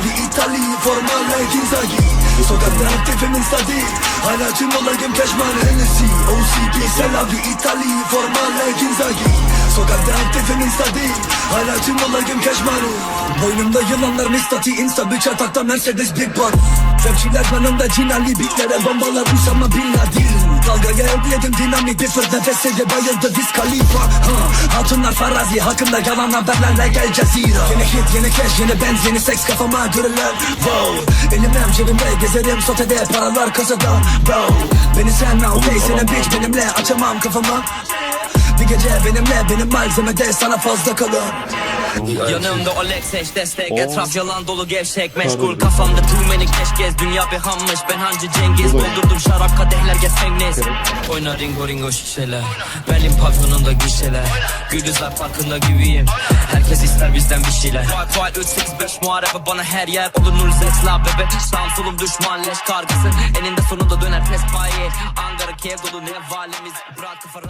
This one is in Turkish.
Selavi, İtali, formale, Ginzagi Sokakta aktifimin stadi Halacım olayım keşman Hennessy, OCD, Selavi, İtali, formale, Ginzagi Sokakta aktifimin stadi Halacım olayım keşman Boynumda yılanlar mistati Insta bir çatakta Mercedes Big Bar Rapçiler yanımda cinali Beatlere bombalar Usama Bin Laden Dalgaya evledim dinamik bir fırt nefesiyle bayıldı. Wiz Khalifa ha. Hatunlar farazi. Hakkında yalan haberlerle gel cezira. Yeni hit yeni cash yeni benz yeni seks. Kafama görülen Wow. Elimem cebimde gezerim. Sotede paralar kasada Bro Beni sevme okey senin bitch benimle açamam kafamı bir gece benimle benim malzemede sana fazla kalır Yanımda Olex eş destek. Etraf yalan dolu gevşek Meşgul. Kafamda too many gez Dünya bir hammış. Ben hancı Cengiz Doldurdum şarap kadehler gez feminis Oyna ringo ringo şişeler. Berlin pavyonunda gişeler Gündüzler parkında gibiyim Herkes ister bizden bir şeyler. Fuat fuat 3 8 5 muharebe bana her yer. Olur nur zes la bebe Sağım solum düşman leş kargısı. Eninde sonunda döner pespaye Ankara Kiev dolu ne valimiz Bırak kafa